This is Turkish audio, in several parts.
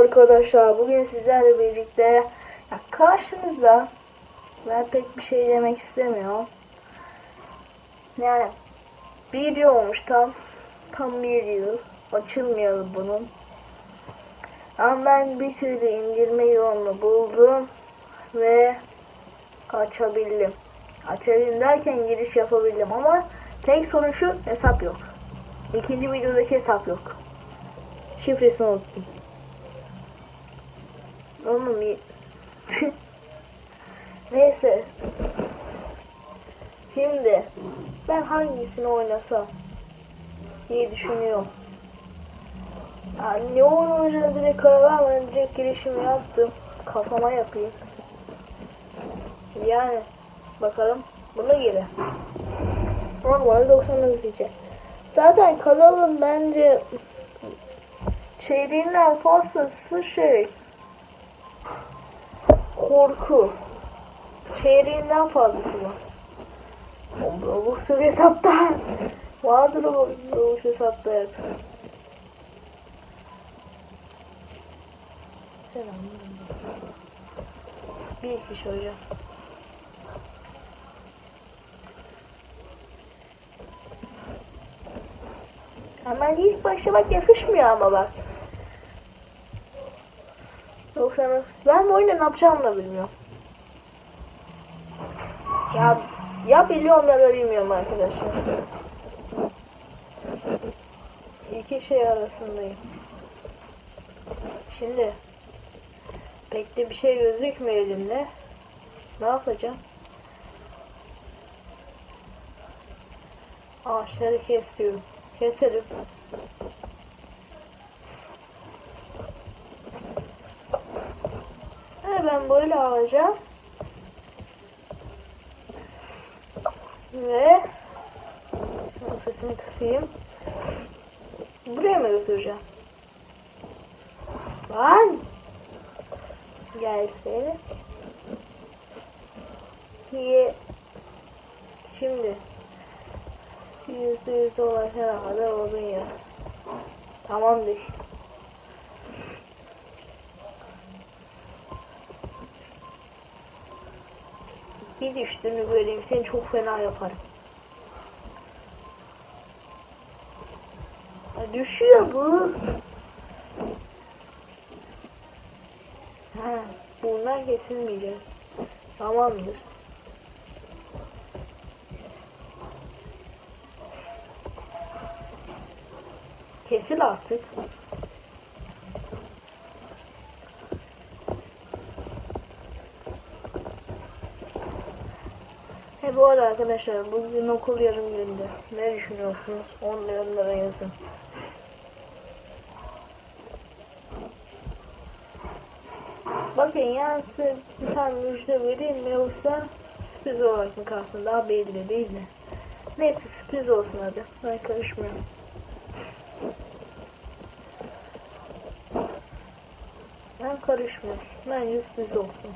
arkadaşlar. Bugün sizlerle birlikte ya karşınızda ben pek bir şey demek istemiyorum. Yani bir yıl olmuş tam tam bir yıl açılmayalı bunun. Ama ben bir türlü indirme yolunu buldum ve açabildim. Açabildim derken giriş yapabildim ama tek sorun şu hesap yok. İkinci videodaki hesap yok. Şifresini unuttum. Oğlum. Neyse. Şimdi ben hangisini oynasam diye düşünüyorum. Yani ne oynayacağını direkt karar vermeden direkt girişimi yaptım. Kafama yapayım. Yani bakalım buna göre. Normal 99 diyecek. Zaten kanalım bence çeyreğinden fazlası şey korku. Çeyreğinden fazlası var. Robux hesapta. Vardır Robux hesapta hep. Selam. Bir kişi hocam. Hemen ilk başlamak yakışmıyor ama bak. Yoksa ben bu oyunda ne yapacağımı da bilmiyorum. Ya ya biliyorum ya da bilmiyorum arkadaşlar. İki şey arasındayım. Şimdi pek de bir şey gözükmüyor elimde. Ne yapacağım? Ağaçları kesiyorum. Keselim. Ha, ben böyle alacağım. Ve sesini kısayım. Buraya mı götüreceğim? Lan! Gelsene. Niye? Şimdi yüzde yüz kadar odun ya. Tamamdır. Düştüğünü göreyim seni çok fena yaparım. Ha, düşüyor bu. Ha, bunlar kesilmeyecek. Tamamdır. Kesil artık. He bu arada arkadaşlar bugün okul yarım günde. Ne düşünüyorsunuz? Onu yorumlara yazın. Bakın yani size bir tane müjde vereyim mi yoksa sürpriz olarak mı kalsın? Daha belli değil mi? Neyse sürpriz olsun hadi. Ben karışmıyorum. Ben karışmıyorum. Ben sürpriz olsun.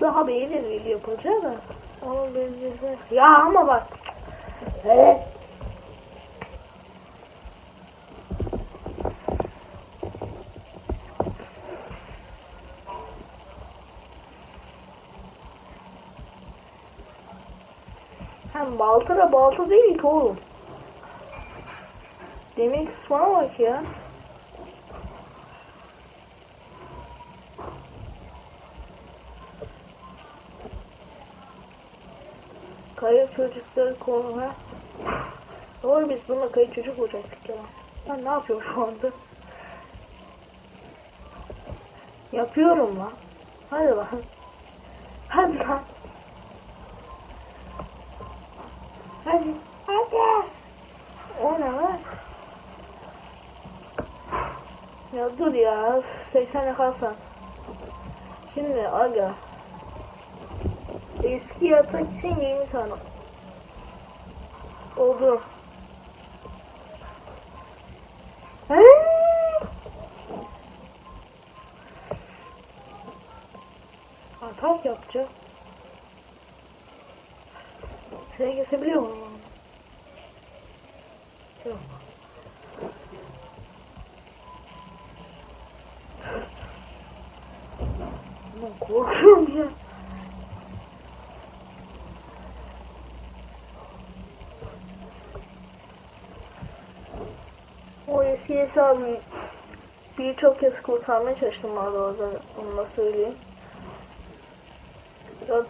Daha beğenir yapılacak da. Onun benzeri. Ya ama bak. Evet. Hem balta da balta değil ki oğlum. Demir kısmına bak ya. Kayıp çocukları koruma. Doğru biz bununla kayıp çocuk olacaktık ya. Ben ne yapıyorum şu anda? Yapıyorum lan. Hadi lan. Hadi lan. Hadi. Hadi. O ne lan? Ya dur ya. 80'e kalsan. Şimdi aga. Eski yatak için 20 tane. Oldu. He? Atak yapacağım. Seni kesebiliyor muyum? Yok. Korkuyorum ya. Eski hesabı birçok kez kurtarmaya çalıştım var orada onu da söyleyeyim. Ya,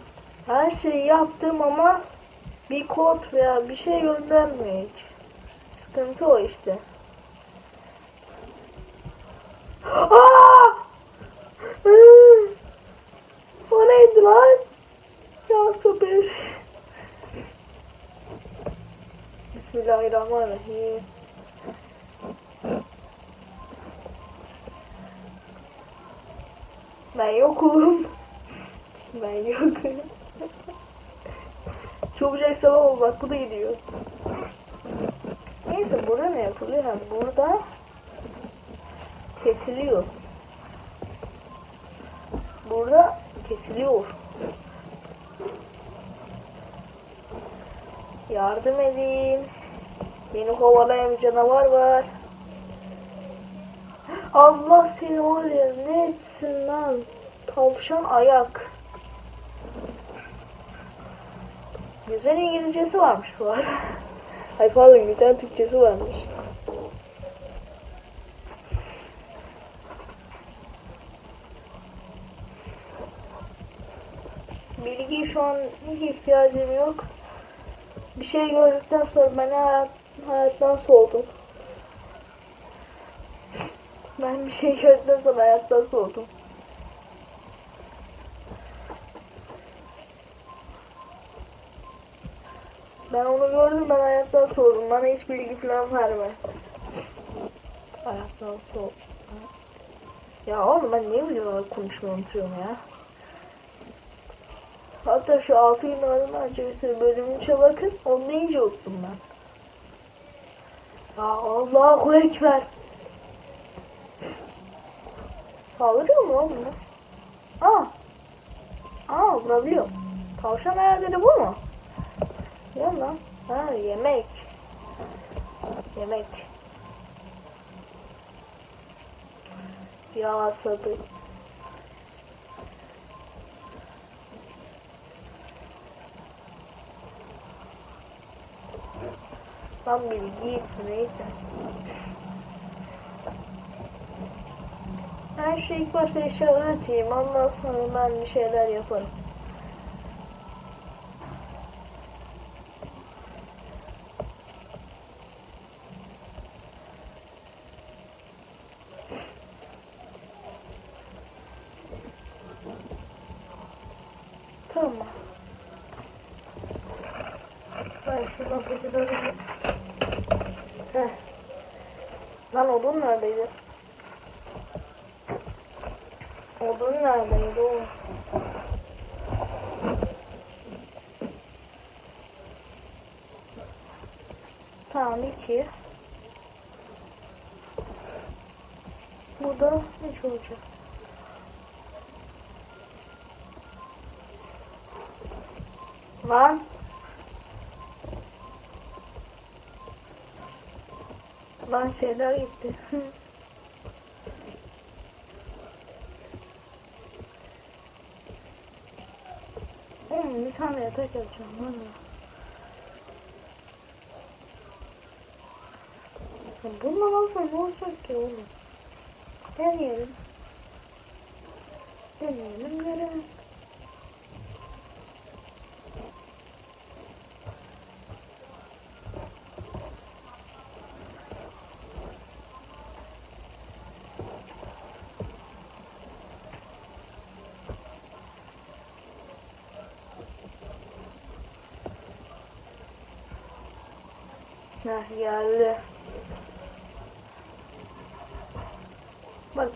her şeyi yaptım ama bir kod veya bir şey göndermiyor hiç. Sıkıntı o işte. Aa! O neydi lan? Ya sabır. Bismillahirrahmanirrahim. Ben yokum. Ben yokum. Çabucak sabah ol bak bu da gidiyor. Neyse burada ne yapılıyor? Ha, burada kesiliyor. Burada kesiliyor. Yardım edin. Beni kovalayan bir canavar var. Allah seni var ya ne lan. Tavşan ayak. Güzel İngilizcesi varmış bu arada. Ay pardon güzel Türkçesi varmış. Bilgi şu an hiç ihtiyacım yok. Bir şey gördükten sonra ben hayat, hayattan soğudum. Ben bir şey gördükten sonra hayattan soğudum. Ben onu gördüm ben hayattan soğudum. Bana hiç bilgi falan verme. Hayattan soğudum. Ya oğlum ben niye videolarda konuşmayı unutuyorum ya? Hatta şu 6 gün öncesi bölümünce bakın onu iyice unuttum ben. Ya Allahu Ekber. Saldırıyor mu oğlum bu? Aa. Aa vurabiliyor. Tavşan ayarları bu mu? Ya lan. Ha yemek. Yemek. Ya sabır. Tam bilgi neyse. Şu ilk başta eşya üreteyim. Ondan sonra ben bir şeyler yaparım. Tamam. Ben şuradan peçeteleri... Heh. Lan odun neredeydi? Odun neredeydi o? Tamam iki. Burada üç olacak. Lan. Lan şeyler gitti. Oğlum bir tane yatak yapacağım lan. Ya Bundan alsa ne olacak ki oğlum? Deneyelim. Deneyelim görelim. Heh geldi.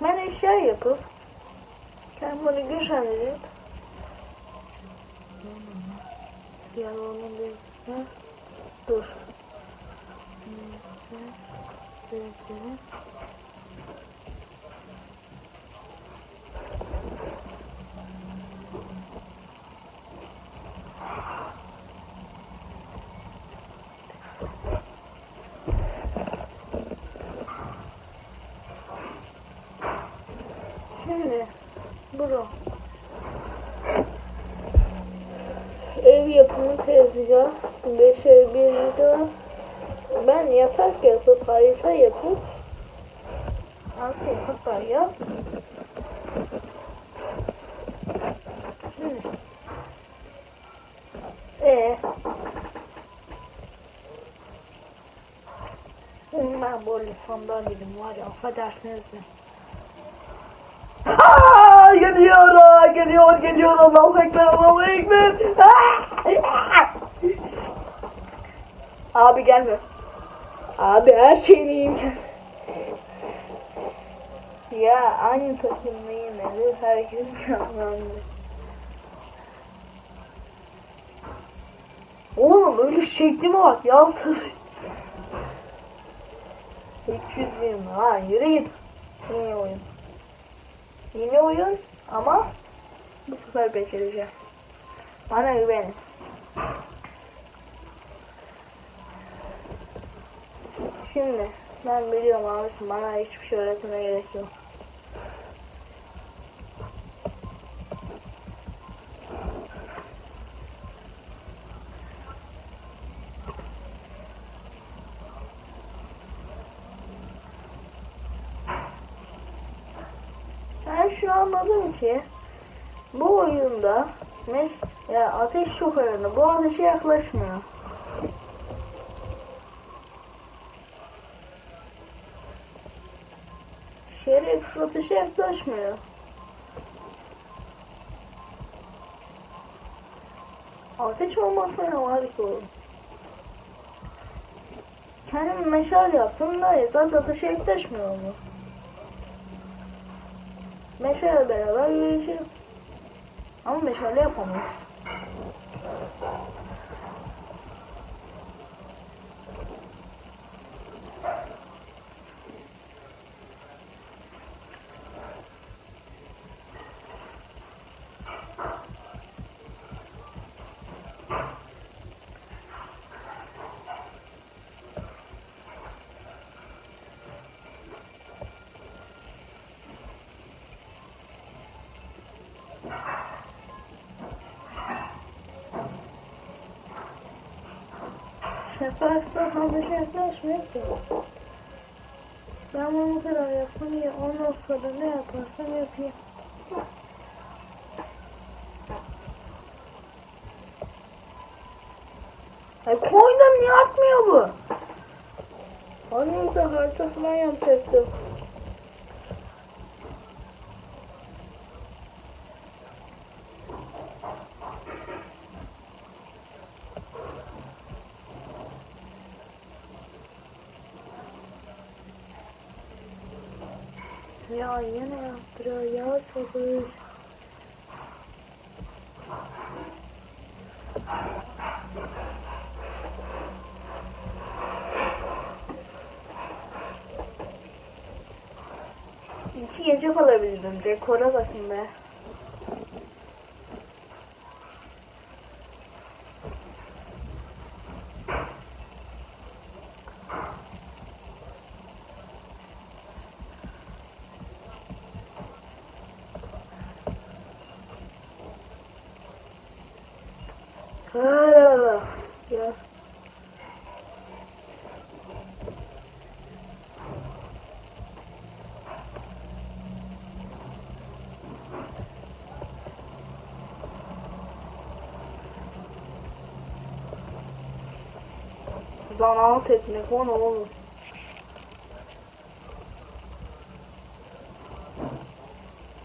Ben eşya yapıp kendimi güçlendirip Yalanın değil. Ha? Dur. Şimdi bro Beşer bir video. Ben yatak yapıp harita yapıp Altı yapıp yap. Ee, ben böyle sandalyem var ya affedersiniz de. Aa, geliyor, aa, geliyor, geliyor. Allahu Ekber, Allahu Ekber. Aa! Abi gelme. Abi her şeyini yiyeyim. ya aynı takımda yine de herkes canlandı. Oğlum öyle şeklime bak ya sarı. 320 ha yürü git. Yine oyun. Yine oyun ama bu sefer becereceğim. Bana güvenin. Şimdi ben biliyorum abisin bana hiçbir şey öğretmene gerek yok. Ben şu anladım ki bu oyunda meş ya ateş çok önemli. Bu ateşe yaklaşmıyor. Şerif ateşe yaklaşmıyor. Ateş olmasa ne harika olur. Kendim meşal yaptım da zaten ateşe yaklaşmıyor mu? Meşale beraber yürüyeceğim. Ama meşale yapamıyorum. Fazla şey yaklaşmıyor ki. Ben bunu bu kadar yaptım ya ondan sonra ne yaparsam yapayım. Ay koydum niye atmıyor bu? Annemse harita falan yapacaktım. Ya yine yaptırıyor ya sabır. İki gece kalabildim. Rekora bakın be. Hala. Ya. Zanaat teknik o ne oğlum?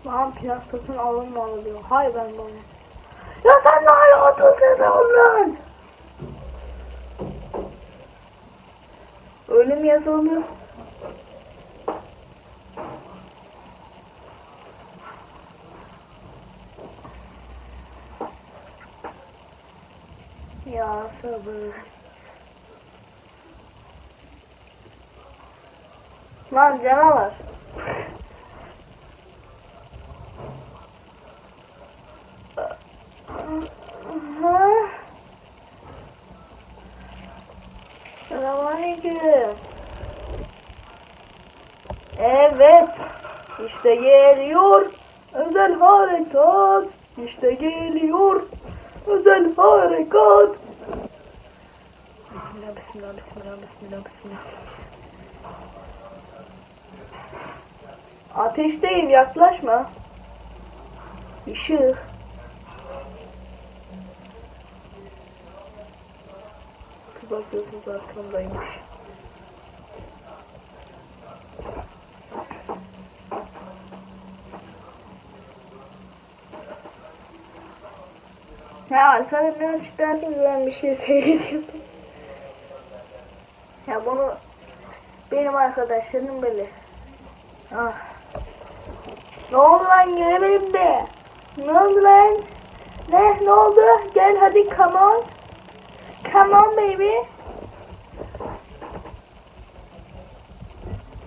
Lan plak satın alınmalı diyor. Hayır ben bunu. Ya sen ne hala otosunu lan? Öyle mi yazılıyor? Ya sabır. Lan canavar. Selamünaleyküm. Evet. İşte geliyor. Özel harekat. İşte geliyor. Özel harekat. Bismillah, bismillah, bismillah, bismillah, bismillah. Ateşteyim yaklaşma. Işık. Bir bakıyorsunuz arkamdaymış. Ya arkada ne açıklarsınız ben bir şey seyrediyordum. Ya bunu benim arkadaşlarım böyle. Ah. Ne oldu lan gelemedim de. Ne oldu lan? Ne? Ne oldu? Gel hadi come on. Come on baby.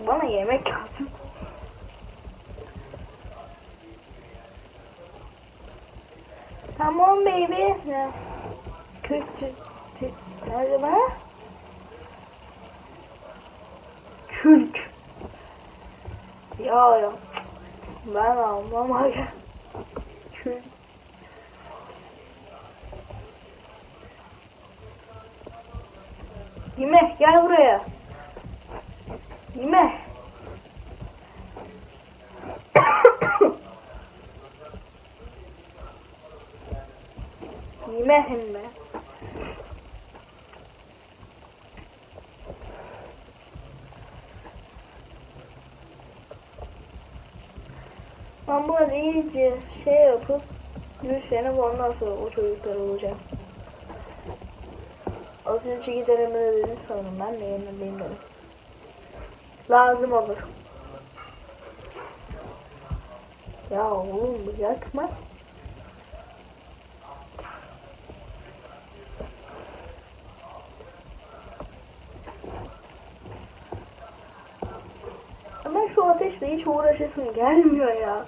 Bana yemek lazım. Come on baby. Kürkçü. Nerede bana? Kürk. Ya ya. Ben almam aga. Yeme gel buraya. Yeme. Yeme hem. Ben burada iyice şey yapıp düşenip ondan sonra o çocuklar olacak. Az önce giderim dedim sanırım ben de yenileyim dedim. Lazım olur. Ya oğlum yakma. Ama şu ateşle hiç uğraşasım gelmiyor ya.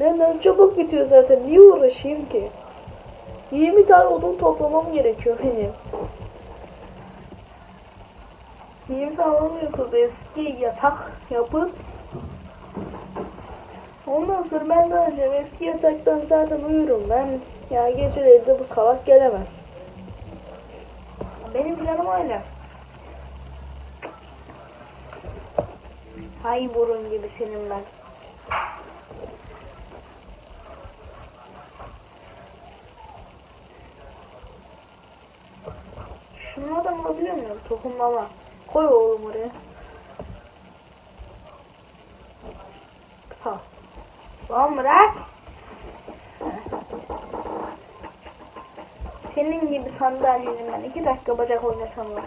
Benden çabuk bitiyor zaten. Niye uğraşayım ki? 20 tane odun toplamam gerekiyor benim. 20 tane odun yapıp eski yatak yapıp Ondan sonra ben ne yapacağım? Eski yataktan zaten uyurum ben. Ya geceleri de bu salak gelemez. Benim planım öyle. Hay burun gibi senin ben. Tohumlama. Koy oğlum oraya. Sağ. Tamam bırak. Senin gibi sandalyelerim ben. iki dakika bacak oynasam var.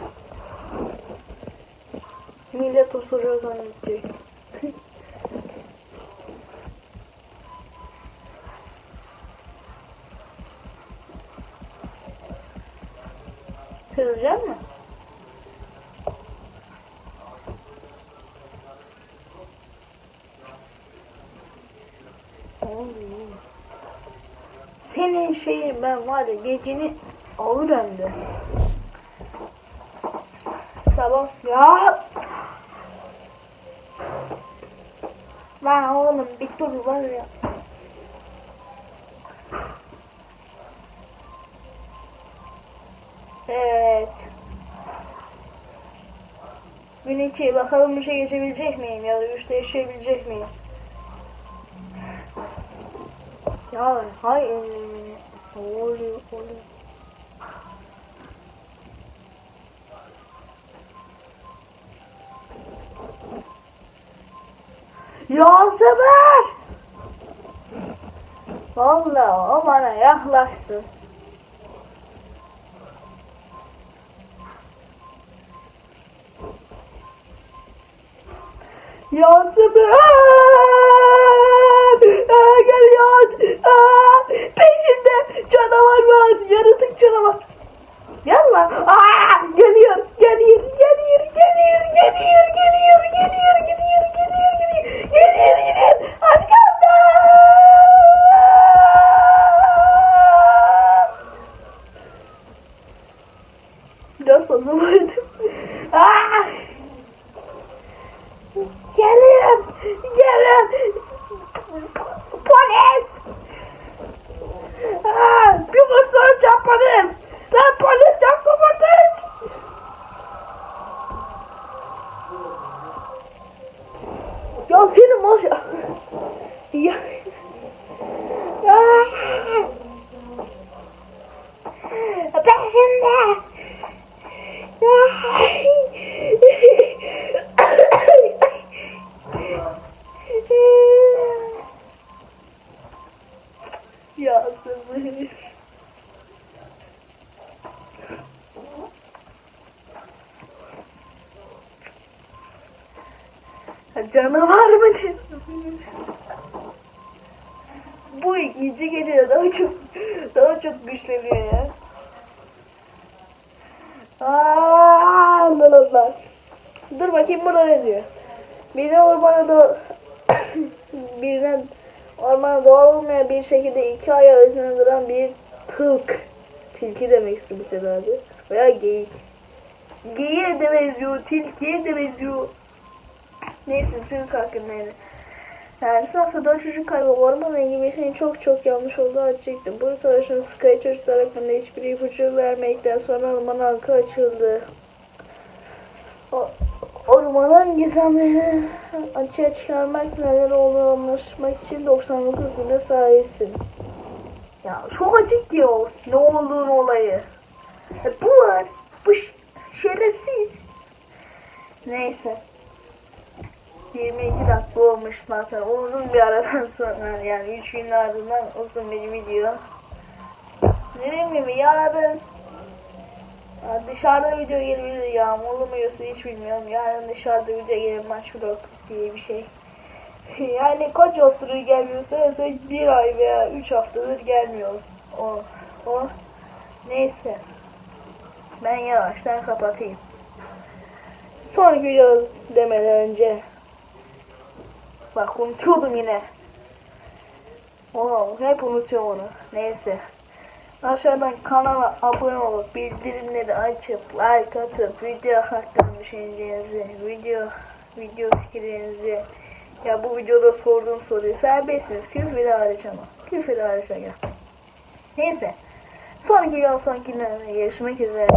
Millet osuruyor zannediyor. Kızacak mı? Senin şeyin ben var ya geceni alır hem de. Sabah ya. Lan oğlum bir dur var ya. Evet. Gün iki bakalım işe geçebilecek miyim ya da üçte yaşayabilecek miyim? Ya hay eh, Holy holy. Yasemer! Valla o bana yaklaştı. Yasemer! canavar var. Yaratık canavar. Yanma. Aa, geliyor, geliyor, geliyor, geliyor, geliyor, geliyor, geliyor, gidiyor, gidiyor, gidiyor, gidiyor, gidiyor. Ya sabır. Canavar mı desin? Bu ikinci gece daha çok daha çok güçleniyor ya. Aa, la la la. Dur bakayım burada ne diyor. Birine ormana da birine ormana doğal olmayan bir şekilde iki ayağı üzerine duran bir tılk. Tilki demek istemiş herhalde. Veya geyik. Geyiğe de benziyor, tilkiye de benziyor. Neyse tılk hakkındaydı. Yani sınıfta dört çocuk kaybı orman rengi bir şeyin çok çok yanlış olduğu açıktı. Bu savaşın Sky çocuklar hakkında hiçbir ipucu vermekten sonra orman halka açıldı. O, ormanın gizemlerini açığa çıkarmak neler olduğunu anlaşmak için 99 güne sahipsin. Ya çok açık o ne olduğunu olayı. E, bu var. Bu şerefsiz. Neyse. 22 dakika olmuş zaten uzun bir aradan sonra yani 3 günün ardından uzun bir video. Dediğim gibi yarın ya dışarıda video gelebilir yağmurlu mu yoksa hiç bilmiyorum. Yarın dışarıda video gelir maç vlog diye bir şey. yani kaç haftadır gelmiyorsa bir ay veya 3 haftadır gelmiyor. O, o. Neyse. Ben yavaştan kapatayım. Sonraki video demeden önce Bak unutuyordum yine. Oo, hep unutuyorum onu. Neyse. Aşağıdan kanala abone olup bildirimleri açıp like atıp video hakkında düşüncelerinizi, video video fikirlerinizi ya bu videoda sorduğum soruyu serbestsiniz. Küfür hariç ama. Küfür hariç aga. Neyse. Sonraki video sonraki görüşmek üzere.